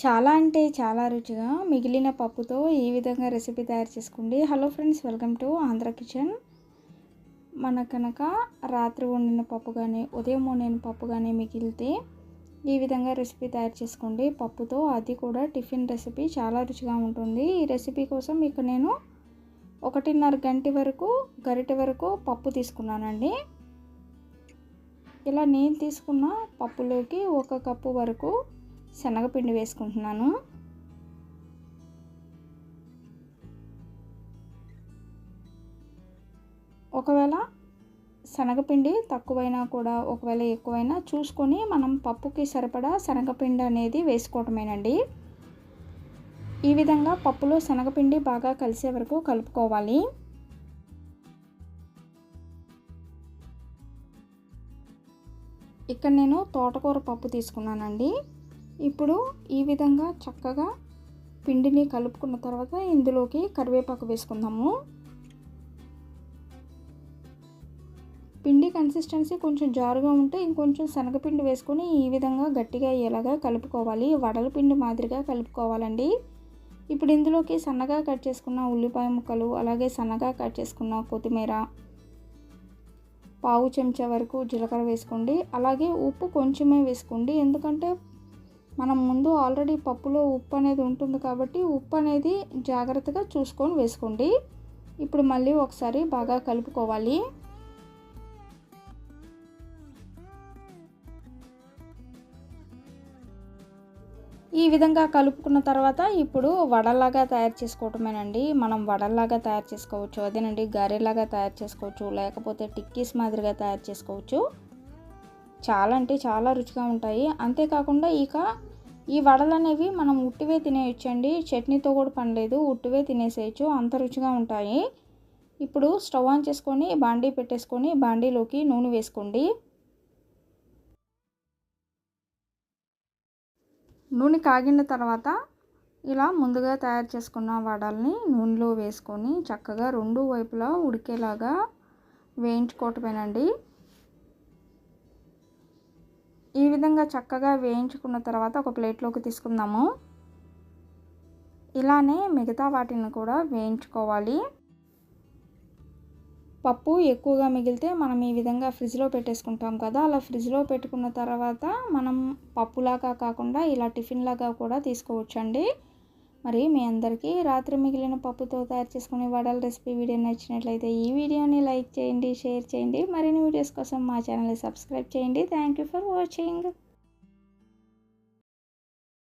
చాలా అంటే చాలా రుచిగా మిగిలిన పప్పుతో ఈ విధంగా రెసిపీ తయారు చేసుకోండి hello friends welcome to Andhra kitchen మన కనుక రాత్రి వండిన పప్పు కానీ ఉదయం వండిన పప్పు కానీ మిగిలితే ఈ విధంగా రెసిపీ తయారు చేసుకోండి. పప్పుతో అది కూడా టిఫిన్ రెసిపీ చాలా రుచిగా ఉంటుంది. ఈ రెసిపీ కోసం ఇక నేను ఒకటిన్నర గంట వరకు గరిటె వరకు పప్పు తీసుకున్నానండి. ఇలా నేను తీసుకున్న పప్పులోకి ఒక కప్పు వరకు శనగపిండి వేసుకుంటున్నాను. ఒకవేళ శనగపిండి తక్కువైనా కూడా ఒకవేళ ఎక్కువైనా చూసుకొని మనం పప్పుకి సరిపడా శనగపిండి అనేది వేసుకోవటమేనండి. ఈ విధంగా పప్పులో శనగపిండి బాగా కలిసే వరకు కలుపుకోవాలి. ఇక్కడ నేను తోటకూర పప్పు తీసుకున్నానండి. ఇప్పుడు ఈ విధంగా చక్కగా పిండిని కలుపుకున్న తర్వాత ఇందులోకి కరివేపాకు వేసుకుందాము. పిండి కన్సిస్టెన్సీ కొంచెం జారుగా ఉంటే ఇంకొంచెం శనగపిండి వేసుకొని ఈ విధంగా గట్టిగా అయ్యేలాగా కలుపుకోవాలి. వడల పిండి మాదిరిగా కలుపుకోవాలండి. ఇప్పుడు ఇందులోకి సన్నగా కట్ చేసుకున్న ఉల్లిపాయ ముక్కలు అలాగే సన్నగా కట్ చేసుకున్న కొత్తిమీర పావు చెంచా వరకు జీలకర్ర వేసుకోండి. అలాగే ఉప్పు కొంచెమే వేసుకోండి. ఎందుకంటే మనం ముందు ఆల్రెడీ పప్పులో ఉప్పు అనేది ఉంటుంది కాబట్టి ఉప్పు అనేది జాగ్రత్తగా చూసుకొని వేసుకోండి. ఇప్పుడు మళ్ళీ ఒకసారి బాగా కలుపుకోవాలి. ఈ విధంగా కలుపుకున్న తర్వాత ఇప్పుడు వడల్లాగా తయారు చేసుకోవటమేనండి. మనం వడల్లాగా తయారు చేసుకోవచ్చు అదేనండి గారెలాగా తయారు చేసుకోవచ్చు లేకపోతే టిక్కీస్ మాదిరిగా తయారు చేసుకోవచ్చు. చాలా అంటే చాలా రుచిగా ఉంటాయి. అంతేకాకుండా ఇక ఈ వడలు అనేవి మనం ఉట్టివే తినేయచ్చండి. చట్నీతో కూడా పనిలేదు. ఉట్టివే తినేసేయచ్చు. అంత రుచిగా ఉంటాయి. ఇప్పుడు స్టవ్ ఆన్ చేసుకొని బాండీ పెట్టేసుకొని బాండీలోకి నూనె వేసుకోండి. నూనె కాగిన తర్వాత ఇలా ముందుగా తయారు చేసుకున్న వడల్ని నూనెలో వేసుకొని చక్కగా రెండు వైపులా ఉడికేలాగా వేయించుకోవటమేనండి. ఈ విధంగా చక్కగా వేయించుకున్న తర్వాత ఒక ప్లేట్లోకి తీసుకుందాము. ఇలానే మిగతా వాటిని కూడా వేయించుకోవాలి. పప్పు ఎక్కువగా మిగిలితే మనం ఈ విధంగా ఫ్రిడ్జ్లో పెట్టేసుకుంటాం కదా అలా ఫ్రిడ్జ్లో పెట్టుకున్న తర్వాత మనం పప్పులాగా కాకుండా ఇలా టిఫిన్ లాగా కూడా తీసుకోవచ్చండి. మరి మీ అందరికీ రాత్రి మిగిలిన పప్పుతో తయారు చేసుకునే వడల రెసిపీ వీడియో నచ్చినట్లయితే ఈ వీడియోని లైక్ చేయండి షేర్ చేయండి. మరిన్ని వీడియోస్ కోసం మా ఛానల్ని సబ్స్క్రైబ్ చేయండి. Thank you for watching